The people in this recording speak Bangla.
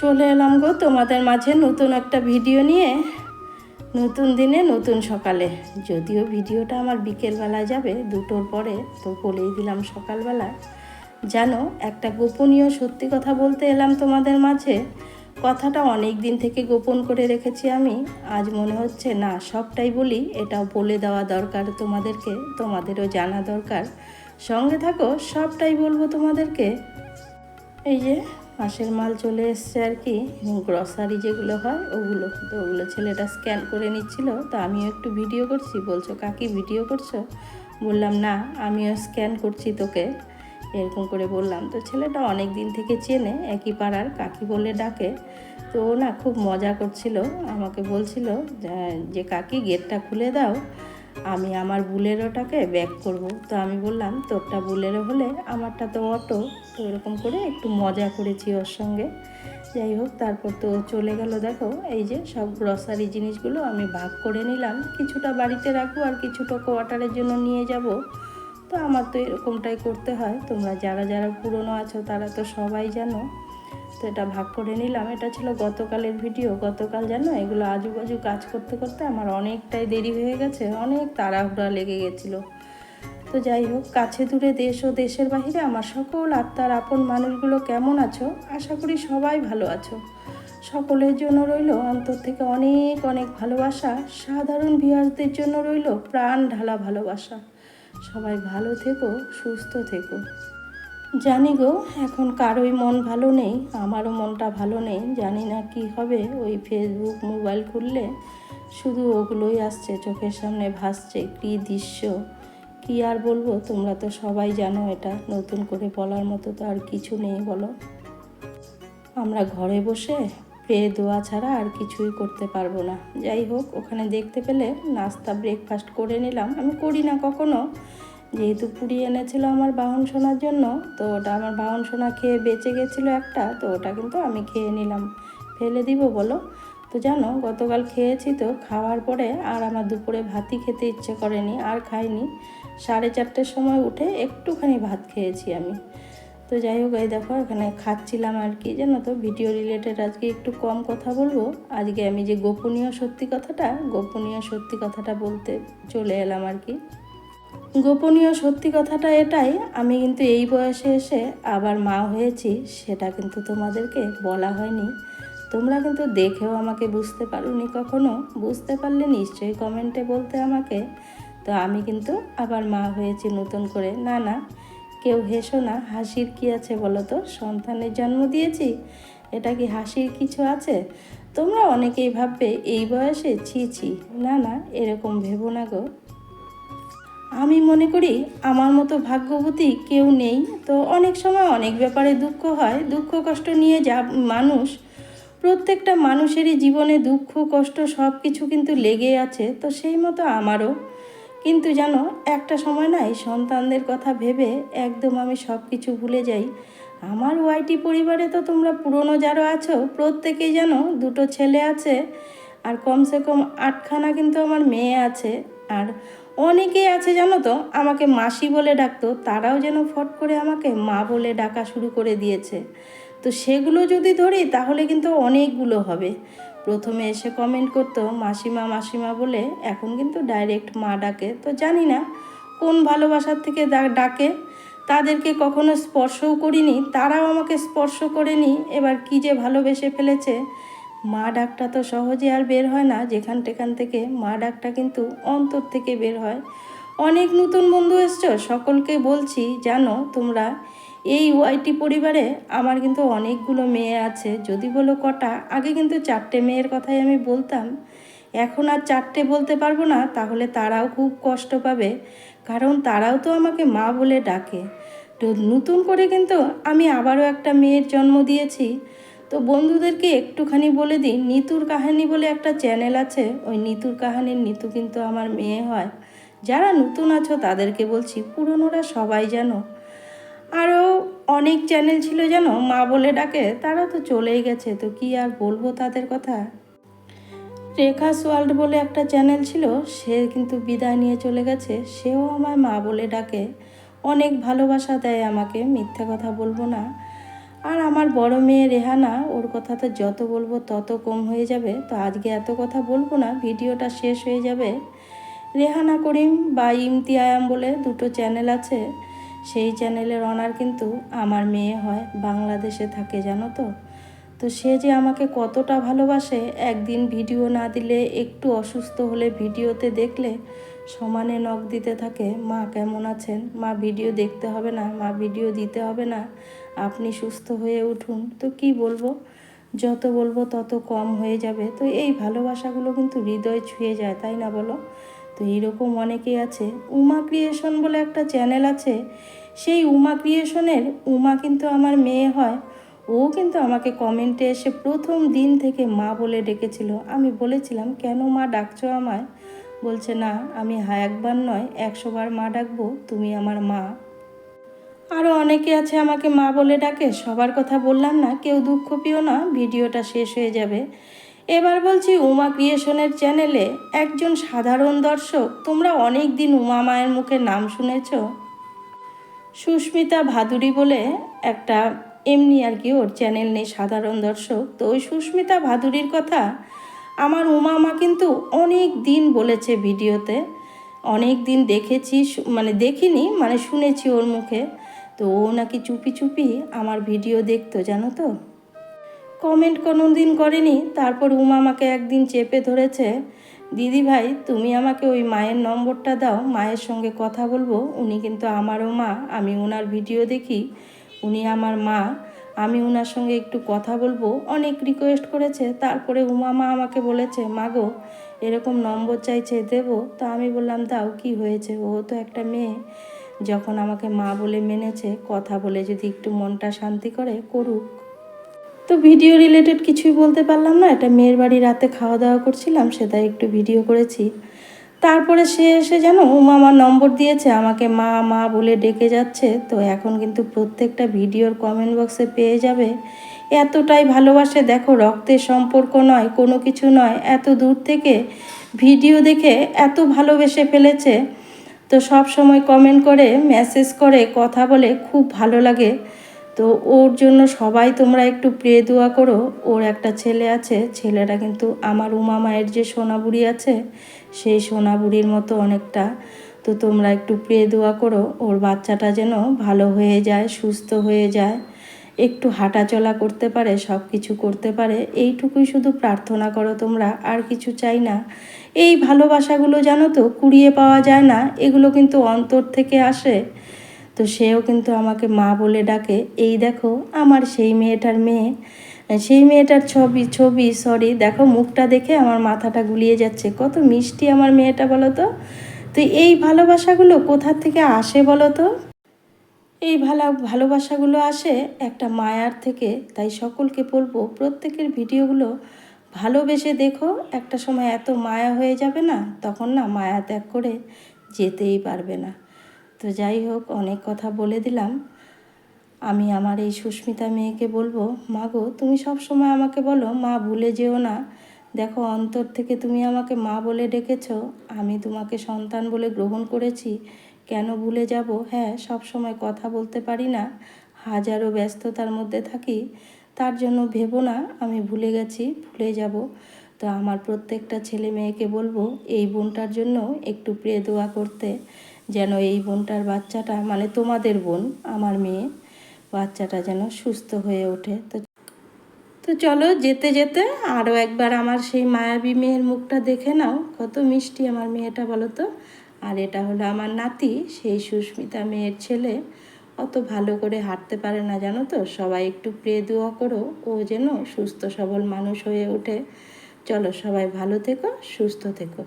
চলে এলাম গো তোমাদের মাঝে নতুন একটা ভিডিও নিয়ে। নতুন দিনে নতুন সকালে। যদিও ভিডিওটা আমার বিকেলবেলা যাবে, দুটোর পরে তো বলেই দিলাম সকালবেলা জানো, একটা গোপনীয় সত্যি কথা বলতে এলাম তোমাদের মাঝে। কথাটা অনেক দিন থেকে গোপন করে রেখেছি আমি। আজ মনে হচ্ছে, না, সবটাই বলি, এটাও বলে দেওয়া দরকার তোমাদেরকে, তোমাদেরও জানা দরকার। সঙ্গে থাকো, সবটাই বলব তোমাদেরকে। এই যে মাসের মাল চলে এসছে আর কি গ্রসারি যেগুলো হয়, ওগুলো। তো ওগুলো ছেলেটা স্ক্যান করে নিচ্ছিল, তো আমিও একটু ভিডিও করছি, বলছো, কাকি ভিডিও করছ? বললাম, না, আমিও স্ক্যান করছি তোকে। এরকম করে বললাম। তো ছেলেটা অনেক দিন থেকে চেনে, একই পাড়ার, কাকি বলে ডাকে। তো ও না খুব মজা করছিল, আমাকে বলছিল যে- যে কাকি গেটটা খুলে দাও আমি আমার বুলেরোটাকে ব্যাক করব। তো আমি বললাম, তোরটা বুলেরো হলে আমারটা তো অটো। তো এরকম করে একটু মজা করেছি ওর সঙ্গে। যাই হোক, তারপর তো চলে গেল দেখো, এই যে সব গ্রসারি জিনিসগুলো আমি ভাগ করে নিলাম। কিছুটা বাড়িতে রাখব আর কিছুটা কোয়ার্টারের জন্য নিয়ে যাব। তো আমার তো এরকমটাই করতে হয়। তোমরা যারা যারা পুরনো আছো, তারা তো সবাই জানো। তো এটা ভাগ করে নিলাম। এটা ছিল গতকালের ভিডিও গতকাল জানো এগুলো আজুবাজু কাজ করতে করতে আমার অনেকটাই দেরি হয়ে গেছে, অনেক তাড়াহুড়া লেগে গেছিল। তো যাই হোক, কাছে দূরে দেশ ও দেশের বাইরে আমার সকল আত্মার আপন মানুষগুলো কেমন আছো? আশা করি সবাই ভালো আছো। সকলের জন্য রইল অন্তর থেকে অনেক অনেক ভালোবাসা। সাধারণ ভিয়ারদের জন্য রইল প্রাণ ঢালা ভালোবাসা। সবাই ভালো থেকো, সুস্থ থেকো। জানি গো, এখন কারোই মন ভালো নেই, আমারও মনটা ভালো নেই, জানি না কি হবে, ওই ফেসবুক মোবাইল খুললে শুধু ওগুলোই আসছে, চোখের সামনে ভাসছে, কী দৃশ্য, কি আর বলব, তোমরা তো সবাই জানো এটা, নতুন করে বলার মতো তো আর কিছু নেই, বলো। আমরা ঘরে বসে পেয়ে দোয়া ছাড়া আর কিছুই করতে পারব না। যাই হোক, ওখানে দেখতে পেলে নাস্তা ব্রেকফাস্ট করে নিলাম, আমি করি না কখনো। যেহেতু পুরি এনেছিল আমার বাহন সোনার জন্য, তো ওটা আমার বাহন সোনা খেয়ে বেঁচে গেছিল একটা, তো ওটা কিন্তু আমি খেয়ে নিলাম। ফেলে দিব বলো। তো জানো, গতকাল খেয়েছি তো, খাওয়ার পরে আর আমার দুপুরে ভাতই খেতে ইচ্ছে করেনি, আর খাইনি। সাড়ে চারটের সময় উঠে একটুখানি ভাত খেয়েছি আমি। তো যাই হোক, এই দেখো, এখানে খাচ্ছিলাম আর কি, জানো তো, ভিডিও রিলেটেড আজকে একটু কম কথা বলব। আজকে আমি যে গোপনীয় সত্যি কথাটা, গোপনীয় সত্যি কথাটা বলতে চলে এলাম আর কি। গোপনীয় সত্যি কথাটা এটাই, আমি কিন্তু এই বয়সে এসে আবার মা হয়েছি, সেটা কিন্তু তোমাদেরকে বলা হয়নি। তোমরা কিন্তু দেখেও আমাকে বুঝতে পারোনি কখনো, বুঝতে পারলে নিশ্চয়ই কমেন্টে বলতে আমাকে। তো আমি কিন্তু আবার মা হয়েছি নতুন করে। না না, কেউ হেসো না, হাসির কি আছে বলো তো? সন্তানের জন্ম দিয়েছি, এটা কি হাসির কিছু আছে? তোমরা অনেকেই ভাববে এই বয়সে ছি ছি, না না, এরকম ভেবো না গো। আমি মনে করি আমার মতো ভাগ্যবতী কেউ নেই। তো অনেক সময় অনেক ব্যাপারে দুঃখ হয়। দুঃখ কষ্ট নিয়ে যা মানুষ, প্রত্যেকটা মানুষেরই জীবনে দুঃখ, কষ্ট সব কিছু কিন্তু লেগে আছে। তো সেই মতো আমারও। কিন্তু জানো একটা সময় নাই, সন্তানদের কথা ভেবে একদম আমি সব কিছু ভুলে যাই। আমার ওয়াইটি পরিবারে তো তোমরা পুরনো যারা আছো, প্রত্যেকেই জানো দুটো ছেলে আছে, আর কমসে কম আটখানা কিন্তু আমার মেয়ে আছে। আর অনেকেই আছে জানো তো, আমাকে মাসি বলে ডাকতো, তারাও যেন ফট করে আমাকে মা বলে ডাকা শুরু করে দিয়েছে। তো সেগুলো যদি ধরি, তাহলে কিন্তু অনেকগুলো হবে। প্রথমে এসে কমেন্ট করতো, মাসিমা মাসিমা বলে, এখন কিন্তু ডাইরেক্ট মা ডাকে। তো জানি না কোন ভালোবাসার থেকে ডাকে। তাদেরকে কখনো স্পর্শও করিনি, তারাও আমাকে স্পর্শ করেনি। এবার কি যে ভালোবেসে ফেলেছে মা ডাকটা তো সহজে আর বের হয় না, যেখান টেখান থেকে মা ডাকটা কিন্তু অন্তর থেকে বের হয়। অনেক নতুন বন্ধু এসছো, সকলকে বলছি জানো তোমরা, এই ওয়াইটি পরিবারে আমার কিন্তু অনেকগুলো মেয়ে আছে। যদি বলো কটা, আগে কিন্তু চারটে মেয়ের কথাই আমি বলতাম। এখন আর চারটে বলতে পারব না, তাহলে তারাও খুব কষ্ট পাবে। কারণ তারাও তো আমাকে মা বলে ডাকে। তো নতুন করে কিন্তু আমি আবারও একটা মেয়ের জন্ম দিয়েছি। তো বন্ধুদেরকে একটুখানি বলে দিই, নিতুর কাহানি বলে একটা চ্যানেল আছে, ওই নিতুর কাহানির নিতু কিন্তু আমার মেয়ে হয়। যারা নতুন আছো তাদেরকে বলছি, পুরনোরা সবাই জানো। আরও অনেক চ্যানেল ছিল জানো, মা বলে ডাকে, তারা তো চলেই গেছে, তো কি আর বলব তাদের কথা? রেখাস ওয়ার্ল্ড বলে একটা চ্যানেল ছিল, সে কিন্তু বিদায় নিয়ে চলে গেছে, সেও আমার মা বলে ডাকে। অনেক ভালোবাসা দেয় আমাকে, মিথ্যে কথা বলব না। আর আমার বড় মেয়ে রেহানা, ওর কথা তো যত বলব তত কম হয়ে যাবে। তো আজকে এত কথা বলব না, ভিডিওটা শেষ হয়ে যাবে। রেহানা করিম বা ইমতি আয়াম বলে দুটো চ্যানেল আছে। সেই চ্যানেলের অনার কিন্তু আমার মেয়ে হয়, বাংলাদেশে থাকে, জানো তো। তো সে যে আমাকে কতটা ভালোবাসে, একদিন ভিডিও না দিলে, একটু অসুস্থ হলে ভিডিওতে দেখলে সমানে নখ দিতে থাকে, মা, কেমন আছেন? মা, ভিডিও দেখতে হবে না? মা, ভিডিও দিতে হবে না? আপনি সুস্থ হয়ে উঠুন। তো কি বলব? যত বলব তত কম হয়ে যাবে। তো এই ভালোবাসাগুলো কিন্তু হৃদয় ছুঁয়ে যায়, তাই না বলো? তো এইরকম অনেকেই আছে। উমা ক্রিয়েশন বলে একটা চ্যানেল আছে। সেই উমা ক্রিয়েশনের, উমা কিন্তু আমার মেয়ে হয়। ও কিন্তু আমাকে কমেন্টে এসে প্রথম দিন থেকে মা বলে ডেকেছিল। আমি বলেছিলাম, কেন মা ডাকছো আমায়? বলছে, না, আমি একবার নয় একশো বার মা ডাকবো, তুমি আমার মা। আরও অনেকে আছে আমাকে মা বলে ডাকে, সবার কথা বললাম না, কেউ দুঃখ পেও না, ভিডিওটা শেষ হয়ে যাবে। এবার বলছি, উমা ক্রিয়েশনের চ্যানেলে একজন সাধারণ দর্শক, তোমরা অনেক দিন উমা মায়ের মুখে নাম শুনেছ? সুস্মিতা ভাদুরী বলে একটা, এমনি আর কি ওর চ্যানেল নেই সাধারণ দর্শক। তো ওই সুস্মিতা ভাদুরীর কথা আমার উমা মা কিন্তু অনেক দিন বলেছে ভিডিওতে। অনেক দিন দেখেছি মানে দেখিনি মানে শুনেছি ওর মুখে। তো ও নাকি চুপি চুপি আমার ভিডিও দেখতো, জানো তো? কমেন্ট কোনো দিন করেনি, তারপর উমা আমাকে একদিন চেপে ধরেছে, দিদি ভাই, তুমি আমাকে ওই মায়ের নম্বরটা দাও, মায়ের সঙ্গে কথা বলব। উনি কিন্তু আমারও মা, আমি ওনার ভিডিও দেখি, উনি আমার মা। আমি ওনার সঙ্গে একটু কথা বলব। অনেক রিকোয়েস্ট করেছে। তারপরে উমা মা আমাকে বলেছে মাগো এরকম নম্বর চাইছে, দেবো? তো আমি বললাম, দাও, কি হয়েছে? ও তো একটা মেয়ে। যখন আমাকে মা বলে মেনেছে, কথা বলে যদি একটু মনটা শান্তি করে, করুক। তো ভিডিও রিলেটেড কিছুই বলতে পারলাম না। এটা মেয়ের বাড়ি রাতে খাওয়া দাওয়া করছিলাম সেটা একটু ভিডিও করেছি। তারপরে সে এসে যেন উমা আমার নম্বর দিয়েছে, আমাকে মা মা বলে ডেকে যাচ্ছে। তো এখন কিন্তু প্রত্যেকটা ভিডিওর কমেন্ট বক্সে পেয়ে যাবে। এতটাই ভালোবাসে, দেখো, রক্তের সম্পর্ক নয়, কোনো কিছু নয়। এত দূর থেকে ভিডিও দেখে এত ভালোবেসে ফেলেছে। তো সব সময় কমেন্ট করে মেসেজ করে, কথা বলে, খুব ভালো লাগে। তো ওর জন্য সবাই তোমরা একটু প্রে দোয়া করো। ওর একটা ছেলে আছে, ছেলেটা কিন্তু আমার উমা মায়ের যে সোনাবুড়ি আছে, সেই সোনাবুড়ির মতো অনেকটা। তো তোমরা একটু প্রে দোয়া করো, ওর বাচ্চাটা যেন ভালো হয়ে যায়, সুস্থ হয়ে যায়, একটু হাঁটাচলা করতে পারে সব কিছু করতে পারে। এইটুকুই শুধু প্রার্থনা করো তোমরা, আর কিছু চাই না। এই ভালোবাসাগুলো জানো তো, কুড়িয়ে পাওয়া যায় না, এগুলো কিন্তু অন্তর থেকে আসে। তো সেও কিন্তু আমাকে মা বলে ডাকে, এই দেখো আমার সেই মেয়েটার মেয়ে, সেই মেয়েটার ছবি ছবি সরি দেখো মুখটা দেখে আমার মাথাটা গুলিয়ে যাচ্ছে, কত মিষ্টি আমার মেয়েটা বলো তো তো এই ভালোবাসাগুলো কোথা থেকে আসে বলো তো? এই ভালো, ভালোবাসাগুলো আসে একটা মায়ার থেকে, তাই সকলকে বলব প্রত্যেকের ভিডিওগুলো ভালোবেসে দেখো, একটা সময় এত মায়া হয়ে যাবে না, তখন না মায়া ত্যাগ করে যেতেই পারবে না। তো যাই হোক, অনেক কথা বলে দিলাম। আমি আমার এই সুস্মিতা মেয়েকে বলব, মা গো, তুমি সব সময় আমাকে বলো, মা ভুলে যেও না। দেখো, অন্তর থেকে তুমি আমাকে মা বলে ডেকেছো। আমি তোমাকে সন্তান বলে গ্রহণ করেছি। কেন ভুলে যাব? হ্যাঁ সব সময় কথা বলতে পারি না। হাজারো ব্যস্ততার মধ্যে থাকি। তার জন্য ভেবো না, আমি ভুলে গেছি, ভুলে যাব। তো আমার প্রত্যেকটা ছেলে মেয়েকে বলব, এই বোনটার জন্য একটু প্রে দোয়া করতে। যেন এই বোনটার বাচ্চাটা মানে তোমাদের বোন, আমার মেয়ে, বাচ্চাটা যেন সুস্থ হয়ে ওঠে। তো তো চলো যেতে যেতে আরও একবার আমার সেই মায়াবী মেয়ের মুখটা দেখে নাও, কত মিষ্টি আমার মেয়েটা বলো তো আর এটা হলো আমার নাতি, সেই সুস্মিতা মেয়ের ছেলে। অত ভালো করে হাঁটতে পারে না, জানো তো? সবাই একটু প্রে দোয়া করো, ও যেন সুস্থ সবল মানুষ হয়ে ওঠে। চলো সবাই ভালো থেকো, সুস্থ থেকো।